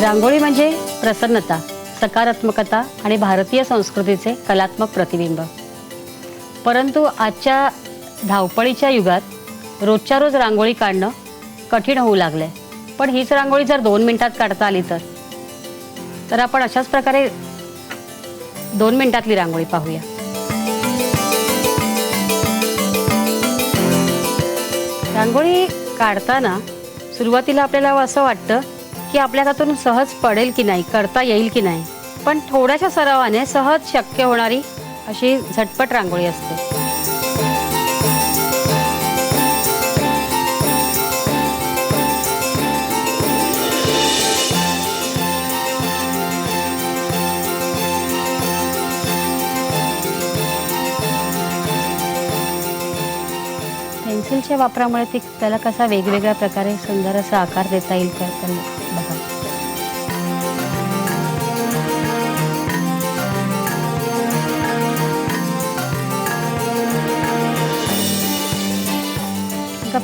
रांगोळी म्हणजे प्रसन्नता सकारात्मकता आणि भारतीय संस्कृतीचे कलात्मक प्रतिबिंब. परंतु आजच्या धावपळीच्या युगात रोजच्या रोज रांगोळी काढणं कठीण होऊ लागलंय. पण हीच रांगोळी जर दोन मिनटात काढता आली तर? तर आपण अशाच प्रकारे दोन मिनटातली रांगोळी पाहूया. रांगोळी काढताना सुरुवातीला आपल्याला असं वाटतं की आपल्या हातून सहज पडेल की नाही करता येईल की नाही. पण थोड्याशा सरावाने सहज शक्य होणारी अशी झटपट रांगोळी असते. पेन्सिलच्या वापरामुळे ती त्याला कसा वेगवेगळ्या प्रकारे सुंदर असा आकार देता येईल का तर बघा.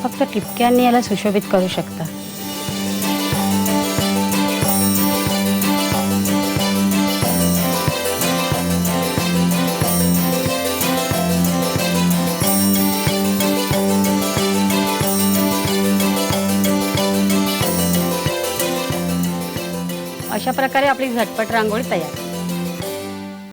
फक्त टिपक्यांनी याला सुशोभित करू शकता. अशा प्रकारे आपली झटपट रांगोळी तयार.